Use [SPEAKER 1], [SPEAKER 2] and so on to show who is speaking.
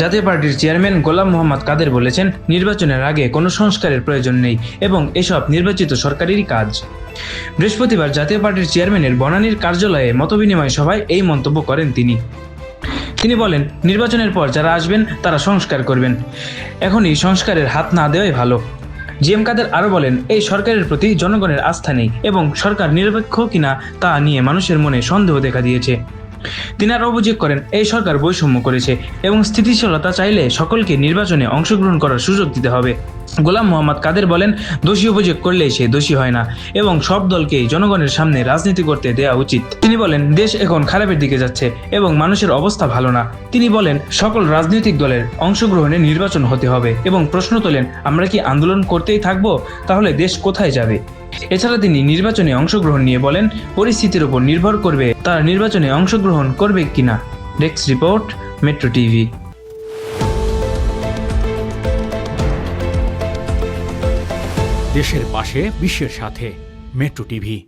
[SPEAKER 1] জাতীয় পার্টির চেয়ারম্যান গোলাম মোহাম্মদ কাদের বলেছেন, নির্বাচনের আগে কোনো সংস্কারের প্রয়োজন নেই এবং এসব নির্বাচিত সরকারেরই কাজ। বৃহস্পতিবার জাতীয় পার্টির চেয়ারম্যানের বনানীর কার্যালয়ে মতবিনিময় সভায় এই মন্তব্য করেন তিনি। তিনি বলেন, নির্বাচনের পর যারা আসবেন, তারা সংস্কার করবেন। এখনই সংস্কারের হাত না দেওয়াই ভালো। জিএম কাদের আরও বলেন, এই সরকারের প্রতি জনগণের আস্থা নেই এবং সরকার নিরপেক্ষ কিনা তা নিয়ে মানুষের মনে সন্দেহ দেখা দিয়েছে। তিনি আরও অভিযোগ করেন, এই সরকার বৈষম্য করেছে এবং স্থিতিশীলতা চাইলে সকলকে নির্বাচনে অংশগ্রহণ করার সুযোগ দিতে হবে। গোলাম মোহাম্মদ কাদের বলেন, দোষী অভিযোগ করলেই সে দোষী হয় না এবং সব দলকেই জনগণের সামনে রাজনীতি করতে দেওয়া উচিত। তিনি বলেন, দেশ এখন খারাপের দিকে যাচ্ছে এবং মানুষের অবস্থা ভালো না। তিনি বলেন, সকল রাজনৈতিক দলের অংশগ্রহণে নির্বাচন হতে হবে এবং প্রশ্ন তোলেন, আমরা কি আন্দোলন করতেই থাকব? তাহলে দেশ কোথায় যাবে? এছাড়া তিনি নির্বাচনে অংশগ্রহণ নিয়ে বলেন, পরিস্থিতির উপর নির্ভর করবে তারা নির্বাচনে অংশগ্রহণ করবে কিনা। ডেক্স রিপোর্ট, মেট্রো টিভি।
[SPEAKER 2] দেশের পাশে, বিশ্বের সাথে, মেট্রো টিভি।